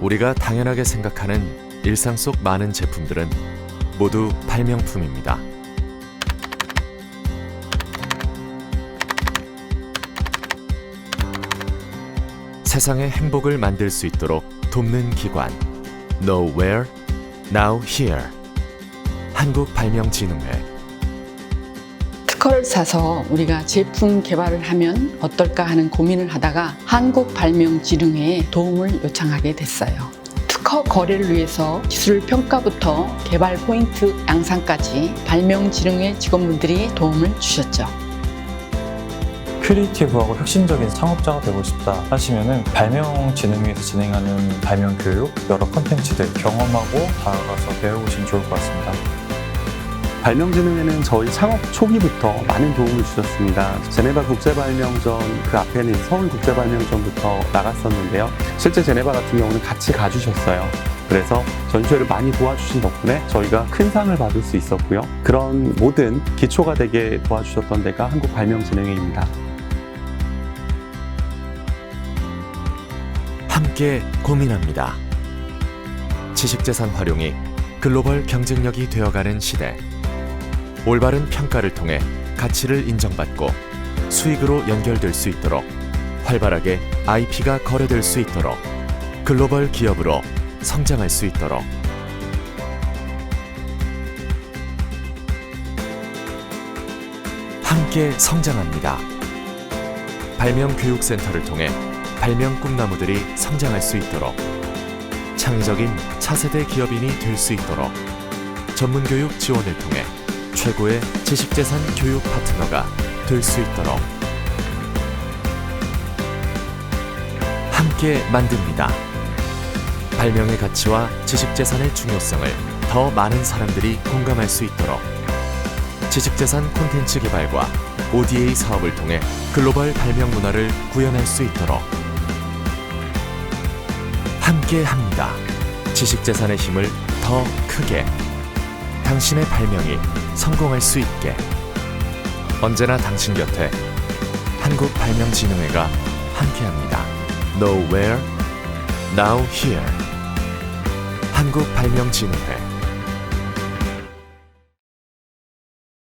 우리가 당연하게 생각하는 일상 속 많은 제품들은 모두 발명품입니다. 세상의 행복을 만들 수 있도록 돕는 기관 Nowhere, Now Here 한국발명진흥회 특허를 사서 우리가 제품 개발을 하면 어떨까 하는 고민을 하다가 한국발명지능회에 도움을 요청하게 됐어요. 특허 거래를 위해서 기술 평가부터 개발 포인트 양산까지 발명지능회 직원분들이 도움을 주셨죠. 크리에이티브하고 혁신적인 창업자가 되고 싶다 하시면은 발명진흥위에서 진행하는 발명 교육 여러 컨텐츠들 경험하고 다가가서 배워보시면 좋을 것 같습니다. 발명진흥회는 저희 창업 초기부터 많은 도움을 주셨습니다. 제네바 국제발명전 그 앞에는 서울 국제발명전부터 나갔었는데요. 실제 제네바 같은 경우는 같이 가주셨어요. 그래서 전시회를 많이 도와주신 덕분에 저희가 큰 상을 받을 수 있었고요. 그런 모든 기초가 되게 도와주셨던 데가 한국발명진흥회입니다. 함께 고민합니다. 지식재산 활용이 글로벌 경쟁력이 되어가는 시대. 올바른 평가를 통해 가치를 인정받고 수익으로 연결될 수 있도록 활발하게 IP가 거래될 수 있도록 글로벌 기업으로 성장할 수 있도록 함께 성장합니다. 발명 교육센터를 통해 발명 꿈나무들이 성장할 수 있도록 창의적인 차세대 기업인이 될 수 있도록 전문 교육 지원을 통해 최고의 지식재산 교육 파트너가 될 수 있도록 함께 만듭니다. 발명의 가치와 지식재산의 중요성을 더 많은 사람들이 공감할 수 있도록 지식재산 콘텐츠 개발과 ODA 사업을 통해 글로벌 발명 문화를 구현할 수 있도록 함께 합니다. 지식재산의 힘을 더 크게 당신의 발명이 성공할 수 있게. 언제나 당신 곁에 한국발명진흥회가 함께합니다. Nowhere, Now Here. 한국발명진흥회